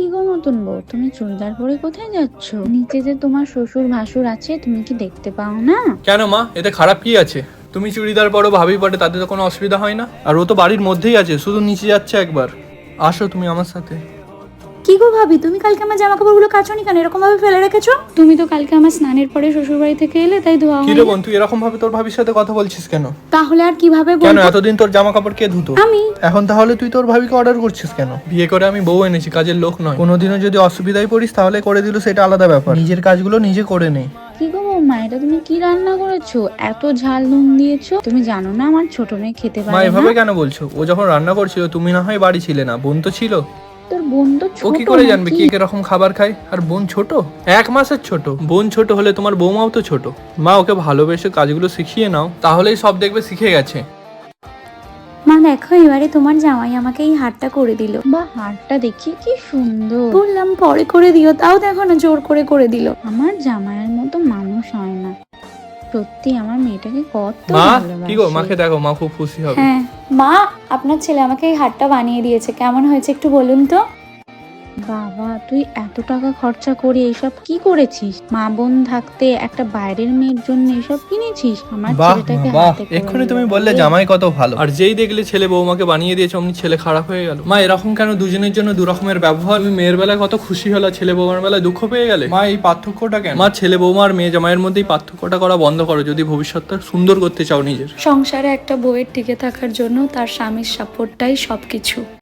কি গো নতুন বউ? তুমি চুড়িদার পরে কোথায় যাচ্ছ? নিচে যে তোমার শ্বশুর ভাসুর আছে, তুমি কি দেখতে পাও না? কেন মা? এতে খারাপ কি আছে? তুমি চুড়িদার পরো, ভাবি পরে, তাতে তো কোনো অসুবিধা হয় না? আর ও তো বাড়ির মধ্যেই আছে, শুধু নিচে যাচ্ছে একবার। আসো তুমি আমার সাথে। কি গো ভাবি তুমি কালকে আমার জামা কাপড়গুলো কাচনি কেন? এরকম ভাবে ফেলে রেখেছো? তুমি তো কালকে আমার স্নানের পরে শ্বশুর বাড়ি থেকে এলে তাই ধোয়া কি রে বোন তুই এরকম ভাবে তোর ভাবির সাথে কথা বলছিস কেন? তাহলে আর কীভাবে কেন বলব? এতদিন তোর জামা কাপড় কে ধুতো? আমি। এখন তাহলে তুই তোর ভাবিকে অর্ডার করছিস কেন? বিয়ে করে আমি বউ এনেছি কাজের লোক নয়। কোনোদিনও যদি অসুবিধায় পড়িস তাহলে করে দিল সেটা আলাদা ব্যাপার। নিজের কাজগুলো নিজে করে নে। কি গো বৌমা এটা তুমি কি রান্না করেছ? এত ঝাল নুন দিয়েছ। তুমি জানো না আমার ছোট মেয়ে খেতে মা পারে এভাবে কেন বলছো? ও যখন রান্না করছিল তুমি না হয় বাড়ি ছিলে না বোন তো ছিল। তোর বোন তো ও ছোট কি করে জানবে? কি কীরকম খাবার খায়? আর বোন ছোট? এক মাসের ছোট। বোন ছোট হলে তোমার বৌমাও তো ছোট। মা ওকে ভালোবেসে কাজগুলো শিখিয়ে নাও। তাহলেই সব দেখবে শিখে গেছে। মা দেখো এবারে তোমার জামাই আমাকে এই হারটা করে দিল। বা হারটা দেখি কি সুন্দর। বললাম পরে করে দিও। তাও দেখো না জোর করে করে দিল। আমার জামাইয়ের মতো মানুষ হয় না। সত্যি আমার মেয়েটাকে কত মা কি গো? মাকে দেখো মা খুব খুশি হবে। হ্যাঁ মা আপনার ছেলে আমাকে এই হারটা বানিয়ে দিয়েছে। কেমন হয়েছে একটু বলুন তো? বাবা তুই এত টাকা খরচা করে এসব কি করেছিস? মা বোন থাকতে একটা বাইরের মেয়ের জন্য এসব কিনেছিস? আমার বাহ ছেলেটাকে বাহ হাতে করে এক্ষুনি তুমি বললে জামাই কত ভালো। আর যেই দেখলে ছেলে বৌমাকে বানিয়ে দিয়েছে অমনি ছেলে খারাপ হয়ে গেল। মা এরকম কেন? দুজনের জন্য দু রকমের ব্যবহার। তুমি মেয়ের বেলায় কত খুশি হলো ছেলে বৌমার বেলায় দুঃখ পেয়ে গেলে। মা এই পার্থক্যটা কেন? মা ছেলে বৌমা আর মেয়ে জামাইয়ের মধ্যে এই পার্থক্যটা করা বন্ধ করো যদি ভবিষ্যৎটা সুন্দর করতে চাও নিজের। সংসারে একটা বউয়ের টিকে থাকার জন্য তার স্বামীর সাপোর্টটাই সবকিছু।